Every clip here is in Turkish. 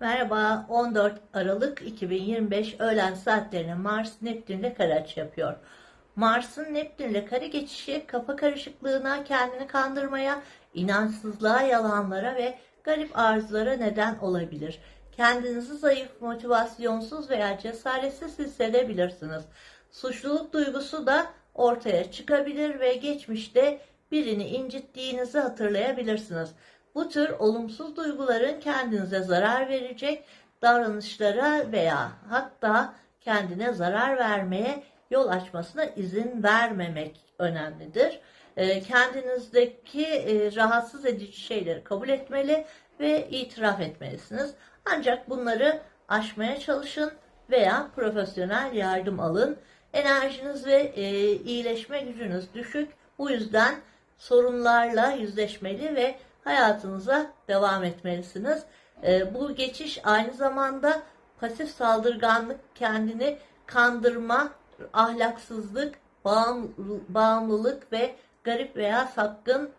Merhaba 14 Aralık 2025 öğlen saatlerine Mars Neptün'le kare açı yapıyor. Mars'ın Neptün'le kare geçişi kafa karışıklığına, kendini kandırmaya, inançsızlığa, yalanlara ve garip arzulara neden olabilir. Kendinizi zayıf, motivasyonsuz veya cesaretsiz hissedebilirsiniz. Suçluluk duygusu da ortaya çıkabilir ve geçmişte birini incittiğinizi hatırlayabilirsiniz. Bu tür olumsuz duyguların kendinize zarar verecek davranışlara veya hatta kendine zarar vermeye yol açmasına izin vermemek önemlidir. Ee, Kendinizdeki e, rahatsız edici şeyleri kabul etmeli ve itiraf etmelisiniz. Ancak bunları aşmaya çalışın veya profesyonel yardım alın. Enerjiniz ve e, iyileşme gücünüz düşük. Bu yüzden sorunlarla yüzleşmeli ve hayatınıza devam etmelisiniz. E, bu geçiş aynı zamanda pasif saldırganlık, kendini kandırma, ahlaksızlık, bağım- bağımlılık ve garip veya sapkın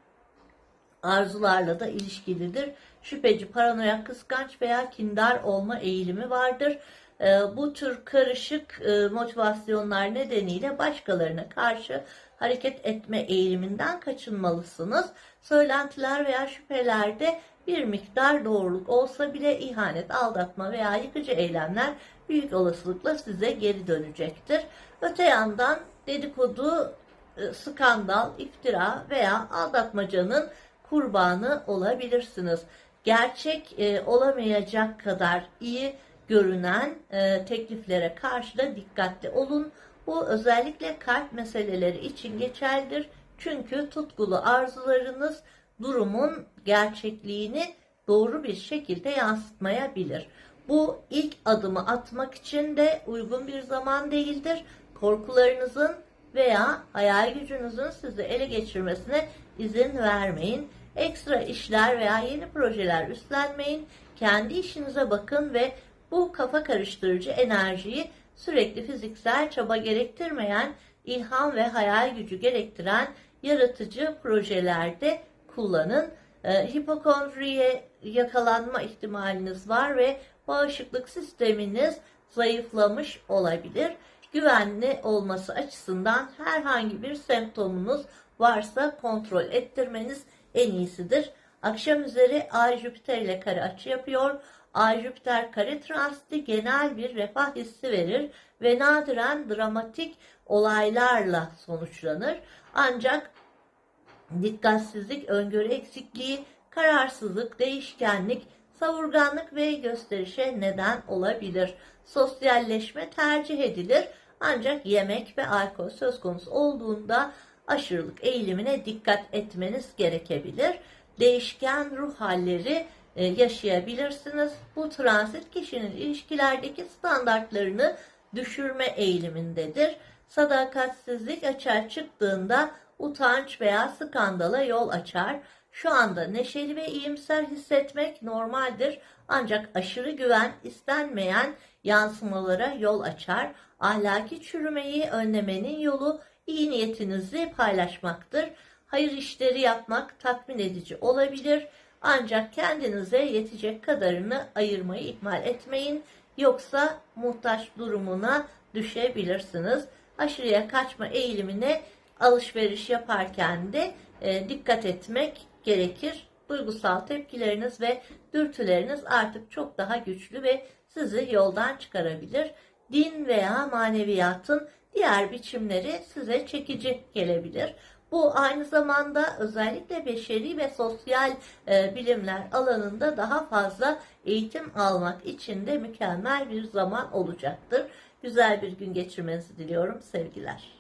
arzularla da ilişkilidir. Şüpheci, paranoyak, kıskanç veya kindar olma eğilimi vardır. Ee, Bu tür karışık e, motivasyonlar nedeniyle başkalarına karşı hareket etme eğiliminden kaçınmalısınız. Söylentiler veya şüphelerde bir miktar doğruluk olsa bile ihanet, aldatma veya yıkıcı eylemler büyük olasılıkla size geri dönecektir. Öte yandan dedikodu, e, skandal, iftira veya aldatmacanın kurbanı olabilirsiniz. Gerçek e, olamayacak kadar iyi görünen e, tekliflere karşı da dikkatli olun. Bu özellikle kalp meseleleri için geçerlidir. Çünkü tutkulu arzularınız durumun gerçekliğini doğru bir şekilde yansıtmayabilir. Bu ilk adımı atmak için de uygun bir zaman değildir. Korkularınızın veya hayal gücünüzün sizi ele geçirmesine izin vermeyin. Ekstra işler veya yeni projeler üstlenmeyin. Kendi işinize bakın ve bu kafa karıştırıcı enerjiyi sürekli fiziksel çaba gerektirmeyen, ilham ve hayal gücü gerektiren yaratıcı projelerde kullanın. Ee, hipokondriye yakalanma ihtimaliniz var ve bağışıklık sisteminiz zayıflamış olabilir. Güvenli olması açısından herhangi bir semptomunuz varsa kontrol ettirmeniz en iyisidir. Akşam üzeri Ay Jüpiter ile kare açı yapıyor. Ay Jüpiter kare transiti genel bir refah hissi verir ve nadiren dramatik olaylarla sonuçlanır. Ancak dikkatsizlik, öngörü eksikliği, kararsızlık, değişkenlik, savurganlık ve gösterişe neden olabilir. Sosyalleşme tercih edilir ancak yemek ve alkol söz konusu olduğunda aşırılık eğilimine dikkat etmeniz gerekebilir. Değişken ruh halleri yaşayabilirsiniz. Bu transit kişinin ilişkilerdeki standartlarını düşürme eğilimindedir. Sadakatsizlik açığa çıktığında utanç veya skandala yol açar. Şu anda neşeli ve iyimser hissetmek normaldir. Ancak aşırı güven istenmeyen yansımalara yol açar. Ahlaki çürümeyi önlemenin yolu iyi niyetinizi paylaşmaktır. Hayır işleri yapmak tatmin edici olabilir. Ancak kendinize yetecek kadarını ayırmayı ihmal etmeyin. Yoksa muhtaç durumuna düşebilirsiniz. Aşırıya kaçma eğilimine alışveriş yaparken de e, dikkat etmek gerekir. Duygusal tepkileriniz ve dürtüleriniz artık çok daha güçlü ve sizi yoldan çıkarabilir. Din veya maneviyatın diğer biçimleri size çekici gelebilir. Bu aynı zamanda özellikle beşeri ve sosyal e, bilimler alanında daha fazla eğitim almak için de mükemmel bir zaman olacaktır. Güzel bir gün geçirmenizi diliyorum. Sevgiler.